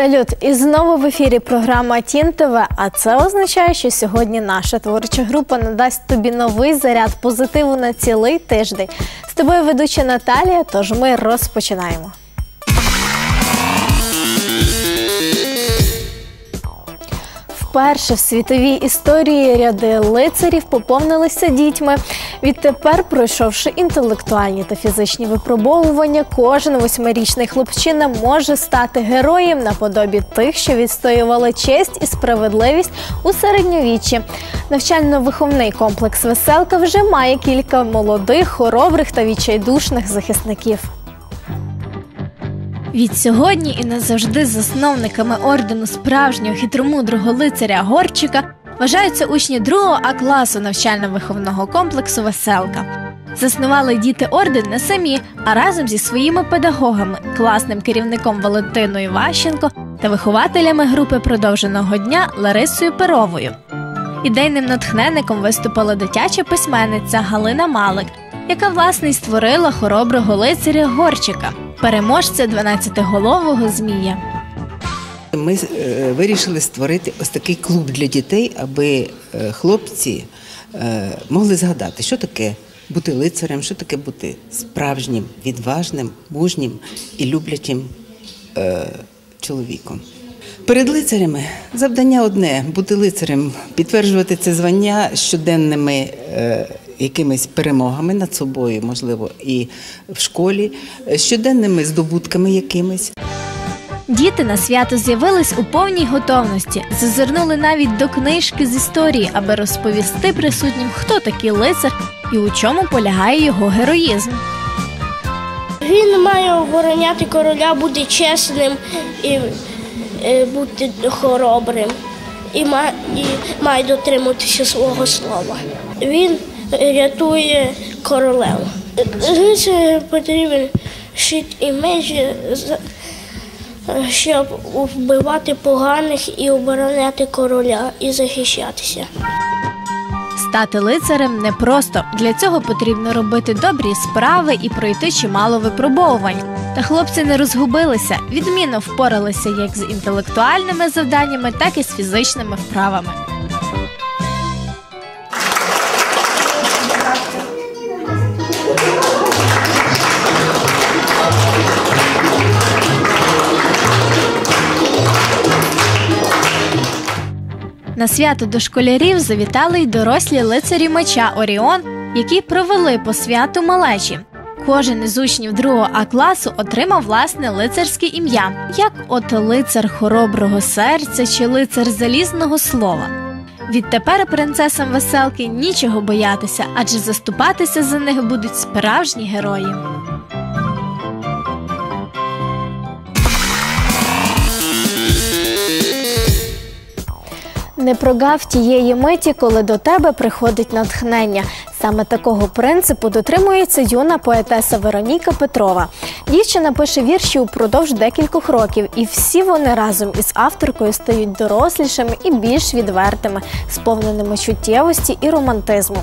Салют! І знову в ефірі програма Тін ТВ. А це означає, що сьогодні наша творча група надасть тобі новий заряд позитиву на цілий тиждень. З тобою ведуча Наталія. Тож ми розпочинаємо. Вперше в світовій історії ряди лицарів поповнилися дітьми. Відтепер, пройшовши інтелектуальні та фізичні випробовування, кожен восьмирічний хлопчина може стати героєм наподобі тих, що відстоювали честь і справедливість у середньовіччі. Навчально-виховний комплекс Веселка вже має кілька молодих, хоробрих та відчайдушних захисників. Від сьогодні і назавжди засновниками ордену справжнього хитромудрого лицаря Горчика вважаються учні 2 А класу навчально-виховного комплексу Веселка. Заснували діти орден не самі, а разом зі своїми педагогами, класним керівником Валентиною Іващенко та вихователями групи продовженого дня Ларисою Перовою. Ідейним натхненником виступила дитяча письменниця Галина Малик, яка власне й створила хороброго лицаря Горчика, переможця 12-голового змія. Ми е, вирішили створити ось такий клуб для дітей, аби е, хлопці е, могли згадати, що таке бути лицарем, що таке бути справжнім, відважним, мужнім і люблячим чоловіком. Перед лицарями завдання одне бути лицарем, підтверджувати це звання щоденними якимись перемогами над собою, можливо, і в школі, е, щоденними здобутками якимись. Діти на свято з'явились у повній готовності, зазирнули навіть до книжки з історії, аби розповісти присутнім, хто такий лицар і у чому полягає його героїзм. Він має обороняти короля, бути чесним і е, бути хоробрим. І, ма- і має дотримуватися свого слова. Він рятує королеву. Це потрібен щит і за- щоб вбивати поганих і обороняти короля і захищатися. Стати лицарем непросто. Для цього потрібно робити добрі справи і пройти чимало випробовувань. Та хлопці не розгубилися, відмінно впоралися як з інтелектуальними завданнями, так і з фізичними вправами. На свято до школярів завітали й дорослі лицарі меча Оріон, які провели по святу малечі. Кожен із учнів 2 А класу отримав власне лицарське ім'я, як от лицар хороброго серця чи лицар залізного слова. Відтепер принцесам веселки нічого боятися, адже заступатися за них будуть справжні герої. Не прогав тієї миті, коли до тебе приходить натхнення. Саме такого принципу дотримується юна поетеса Вероніка Петрова. Дівчина пише вірші упродовж декількох років, і всі вони разом із авторкою стають дорослішими і більш відвертими, сповненими чуттєвості і романтизму.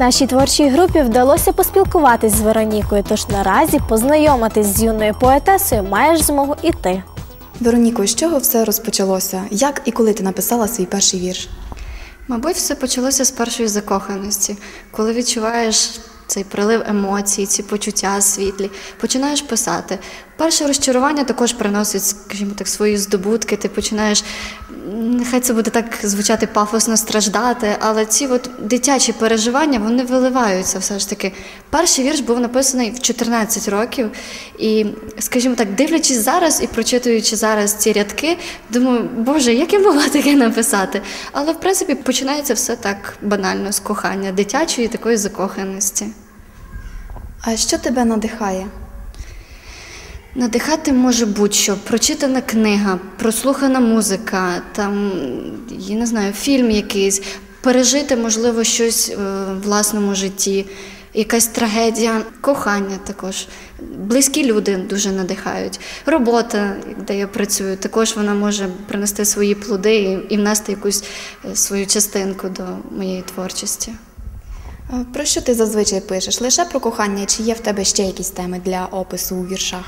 Нашій творчій групі вдалося поспілкуватись з Веронікою, тож наразі познайомитись з юною поетесою маєш змогу і ти. Вероніко, з чого все розпочалося? Як і коли ти написала свій перший вірш? Мабуть, все почалося з першої закоханості, коли відчуваєш цей прилив емоцій, ці почуття світлі, починаєш писати. Перше розчарування також приносить, скажімо так, свої здобутки. Ти починаєш, нехай це буде так звучати пафосно страждати, але ці от дитячі переживання вони виливаються все ж таки. Перший вірш був написаний в 14 років, і, скажімо так, дивлячись зараз і прочитуючи зараз ці рядки, думаю, Боже, як я могла таке написати? Але в принципі починається все так банально з кохання, дитячої такої закоханості. А що тебе надихає? Надихати може будь-що, прочитана книга, прослухана музика, там, я не знаю, фільм якийсь, пережити, можливо, щось е, в власному житті, якась трагедія, кохання також. Близькі люди дуже надихають. Робота, де я працюю, також вона може принести свої плоди і, внести якусь е, свою частинку до моєї творчості. Про що ти зазвичай пишеш? Лише про кохання, чи є в тебе ще якісь теми для опису у віршах?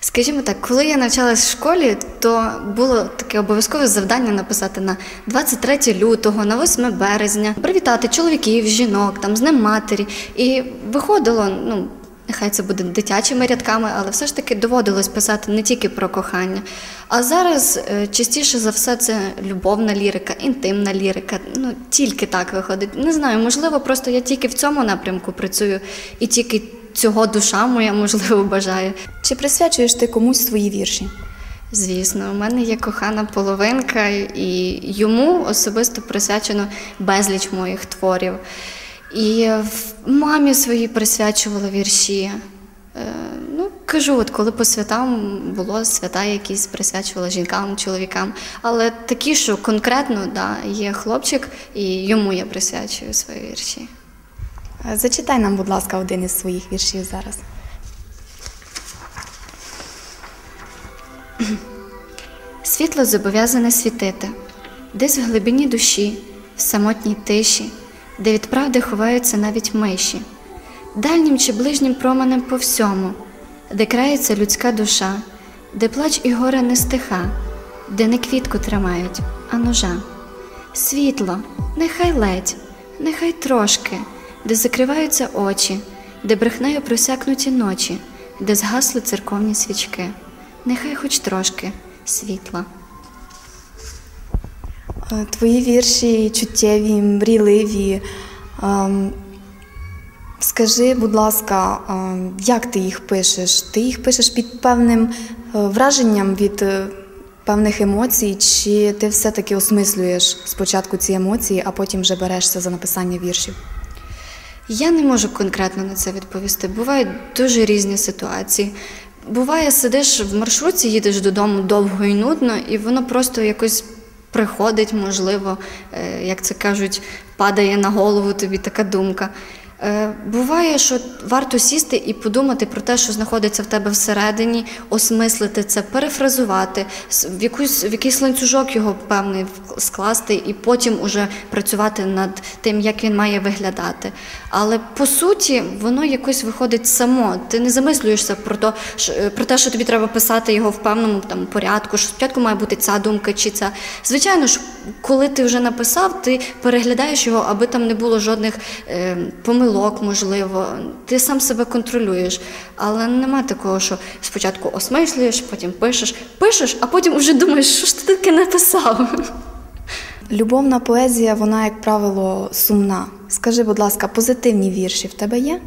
Скажімо так, коли я навчалась в школі, то було таке обов'язкове завдання написати на 23 лютого, на 8 березня, привітати чоловіків, жінок, там з ним матері. І виходило, ну. Нехай це буде дитячими рядками, але все ж таки доводилось писати не тільки про кохання. А зараз е, частіше за все це любовна лірика, інтимна лірика. Ну тільки так виходить. Не знаю, можливо, просто я тільки в цьому напрямку працюю, і тільки цього душа моя можливо бажає. Чи присвячуєш ти комусь свої вірші? Звісно, у мене є кохана половинка, і йому особисто присвячено безліч моїх творів. І мамі своїй присвячувала вірші. Е, Ну, кажу, от коли по святам було свята, якісь присвячувала жінкам, чоловікам. Але такі, що конкретно да, є хлопчик, і йому я присвячую свої вірші. Е, Зачитай нам, будь ласка, один із своїх віршів зараз. Світло зобов'язане світити, десь в глибині душі, в самотній тиші, де від правди ховаються навіть миші, дальнім чи ближнім променем по всьому, де крається людська душа, де плач і горе не стиха, де не квітку тримають, а ножа. Світло, нехай ледь, нехай трошки, де закриваються очі, де брехнею просякнуті ночі, де згасли церковні свічки, нехай хоч трошки світла. Е, Твої вірші чуттєві, мрійливі. Ем, Скажи, будь ласка, ем, як ти їх пишеш? Ти їх пишеш під певним е, враженням від е, певних емоцій, чи ти все-таки осмислюєш спочатку ці емоції, а потім вже берешся за написання віршів? Я не можу конкретно на це відповісти. Бувають дуже різні ситуації. Буває, сидиш в маршрутці, їдеш додому довго і нудно, і воно просто якось приходить, можливо, е, як це кажуть, падає на голову тобі така думка. Е, Буває, що варто сісти і подумати про те, що знаходиться в тебе всередині, осмислити це, перефразувати, в, якусь, в якийсь ланцюжок його певний скласти, і потім уже працювати над тим, як він має виглядати. Але по суті, воно якось виходить само. Ти не замислюєшся про те, що, е, про те, що тобі треба писати його в певному там порядку, що спочатку має бути ця думка чи ця. Звичайно ж, коли ти вже написав, ти переглядаєш його, аби там не було жодних е, помилок, можливо. Ти сам себе контролюєш. Але нема такого, що спочатку осмислюєш, потім пишеш, пишеш, а потім вже думаєш, що ж ти таке написав. Любовна поезія, вона, як правило, сумна. Скажи, будь ласка, позитивні вірші в тебе є?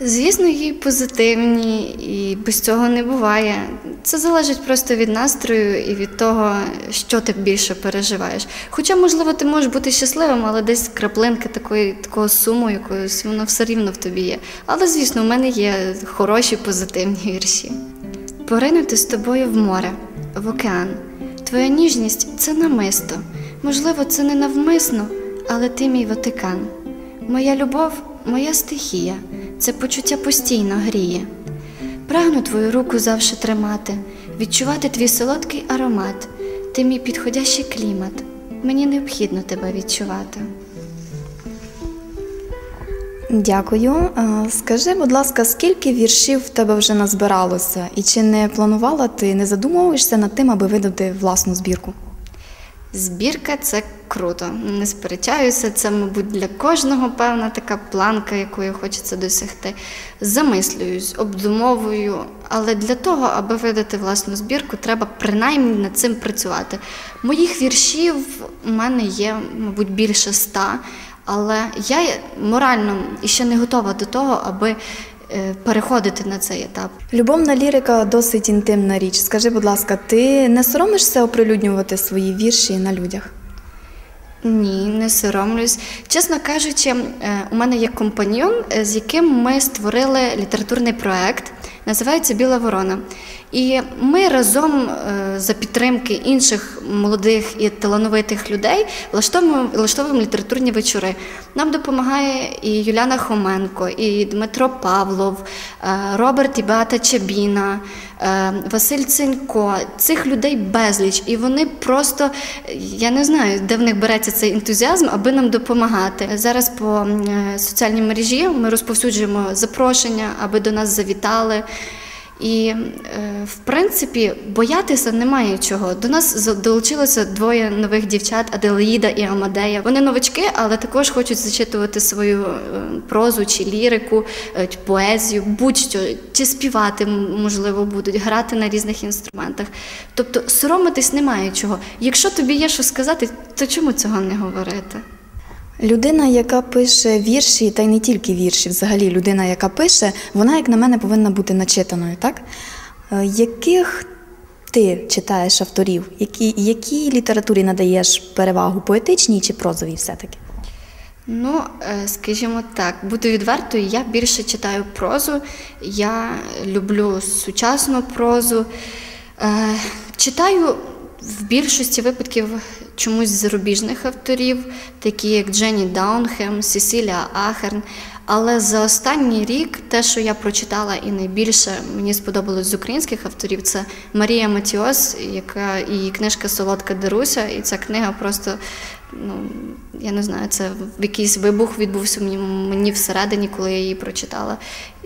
Звісно, є позитивні, і без цього не буває. Це залежить просто від настрою і від того, що ти більше переживаєш. Хоча, можливо, ти можеш бути щасливим, але десь краплинка такої, такого суму, якоїсь, воно все рівно в тобі є. Але, звісно, в мене є хороші позитивні вірші. Поринути з тобою в море, в океан. Твоя ніжність це намисто. Можливо, це не навмисно, але ти мій Ватикан. Моя любов, моя стихія, це почуття постійно гріє. Прагну твою руку завжди тримати, відчувати твій солодкий аромат, ти мій підходящий клімат. Мені необхідно тебе відчувати. Дякую. Скажи, будь ласка, скільки віршів в тебе вже назбиралося? І чи не планувала ти, не задумовуєшся над тим, аби видати власну збірку? Збірка це круто. Не сперечаюся, це, мабуть, для кожного певна така планка, якої хочеться досягти. Замислююсь, обдумовую, але для того, аби видати власну збірку, треба принаймні над цим працювати. Моїх віршів у мене є, мабуть, більше ста, але я морально ще не готова до того, аби переходити на цей етап. Любовна лірика досить інтимна річ. Скажи, будь ласка, ти не соромишся оприлюднювати свої вірші на людях? Ні, не соромлюсь. Чесно кажучи, е, у мене є компаньйон, е, з яким ми створили літературний проект, називається Біла Ворона. І ми разом е, за підтримки інших молодих і талановитих людей влаштовуємо, влаштовуємо літературні вечори. Нам допомагає і Юляна Хоменко, і Дмитро Павлов, е, Роберт і Беата Чабіна, е, Василь Цинько. Цих людей безліч, і вони просто я не знаю, де в них береться цей ентузіазм, аби нам допомагати. Зараз по соціальній мережі ми розповсюджуємо запрошення, аби до нас завітали. І, е, в принципі, боятися немає чого. До нас долучилося двоє нових дівчат Аделаїда і Амадея. Вони новачки, але також хочуть зачитувати свою е, прозу чи лірику, е, поезію, будь-що, чи співати, можливо, будуть, грати на різних інструментах. Тобто соромитись немає чого. Якщо тобі є що сказати, то чому цього не говорити? Людина, яка пише вірші, та й не тільки вірші, взагалі людина, яка пише, вона, як на мене, повинна бути начитаною, так? Е, Яких ти читаєш авторів? Які, якій літературі надаєш перевагу поетичній чи прозовій все-таки? Ну, е, скажімо так, бути відвертою, я більше читаю прозу, я люблю сучасну прозу. Е, Читаю в більшості випадків чомусь зарубіжних авторів, такі як Дженні Даунхем, Сесілія Ахерн. Але за останній рік те, що я прочитала і найбільше мені сподобалось з українських авторів, це Марія Матіос, яка і книжка Солодка Даруся, і ця книга просто ну я не знаю, це якийсь вибух відбувся мені, мені всередині, коли я її прочитала.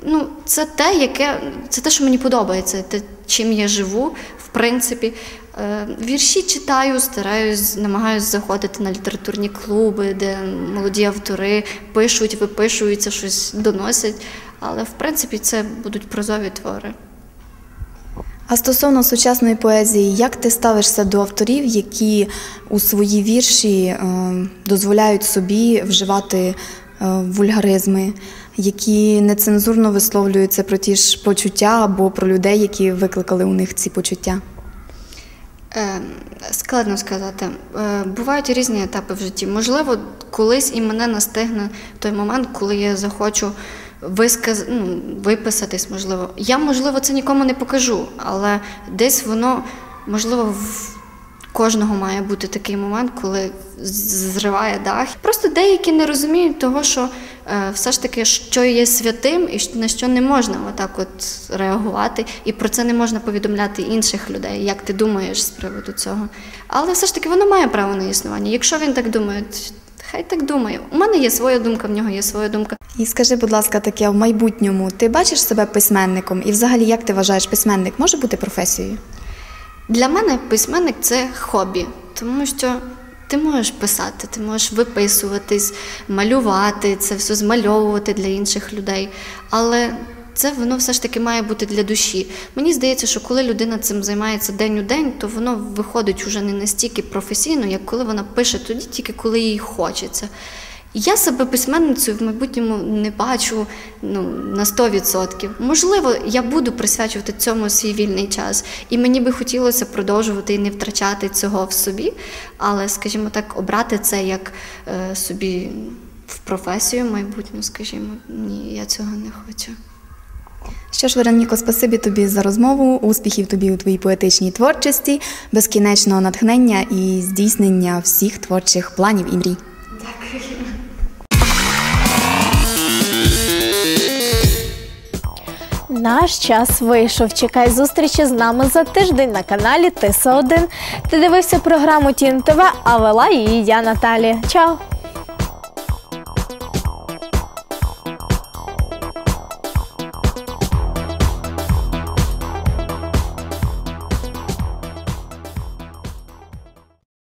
Ну, це те, яке це те, що мені подобається, те, чим я живу, в принципі. Е, Вірші читаю, стараюсь, намагаюся заходити на літературні клуби, де молоді автори пишуть, випишуються, щось доносять. Але в принципі це будуть прозові твори. А стосовно сучасної поезії, як ти ставишся до авторів, які у свої вірші е, дозволяють собі вживати е, вульгаризми, які нецензурно висловлюються про ті ж почуття або про людей, які викликали у них ці почуття? Е, складно сказати. Е, бувають різні етапи в житті. Можливо, колись і мене настигне той момент, коли я захочу висказ... ну, виписатись, можливо. Я, можливо, це нікому не покажу, але десь воно, можливо, в кожного має бути такий момент, коли зриває дах. Просто деякі не розуміють того, що е, все ж таки, що є святим і на що не можна отак от реагувати, і про це не можна повідомляти інших людей, як ти думаєш з приводу цього. Але все ж таки воно має право на існування. Якщо він так думає, хай так думає. У мене є своя думка, в нього є своя думка. І скажи, будь ласка, таке в майбутньому ти бачиш себе письменником? І взагалі, як ти вважаєш, письменник може бути професією? Для мене письменник це хобі, тому що ти можеш писати, ти можеш виписуватись, малювати, це все змальовувати для інших людей. Але це воно все ж таки має бути для душі. Мені здається, що коли людина цим займається день у день, то воно виходить уже не настільки професійно, як коли вона пише тоді, тільки коли їй хочеться. Я себе письменницею в майбутньому не бачу ну, на 100%. Можливо, я буду присвячувати цьому свій вільний час, і мені би хотілося продовжувати і не втрачати цього в собі, але, скажімо так, обрати це як е, собі в професію майбутню, скажімо, ні, я цього не хочу. Що ж, Вероніко, спасибі тобі за розмову, успіхів тобі у твоїй поетичній творчості, безкінечного натхнення і здійснення всіх творчих планів і мрій. Наш час вийшов. Чекай зустрічі з нами за тиждень на каналі Тиса 1 Ти дивився програму Тін ТВ, а вела її я Наталія. Чао!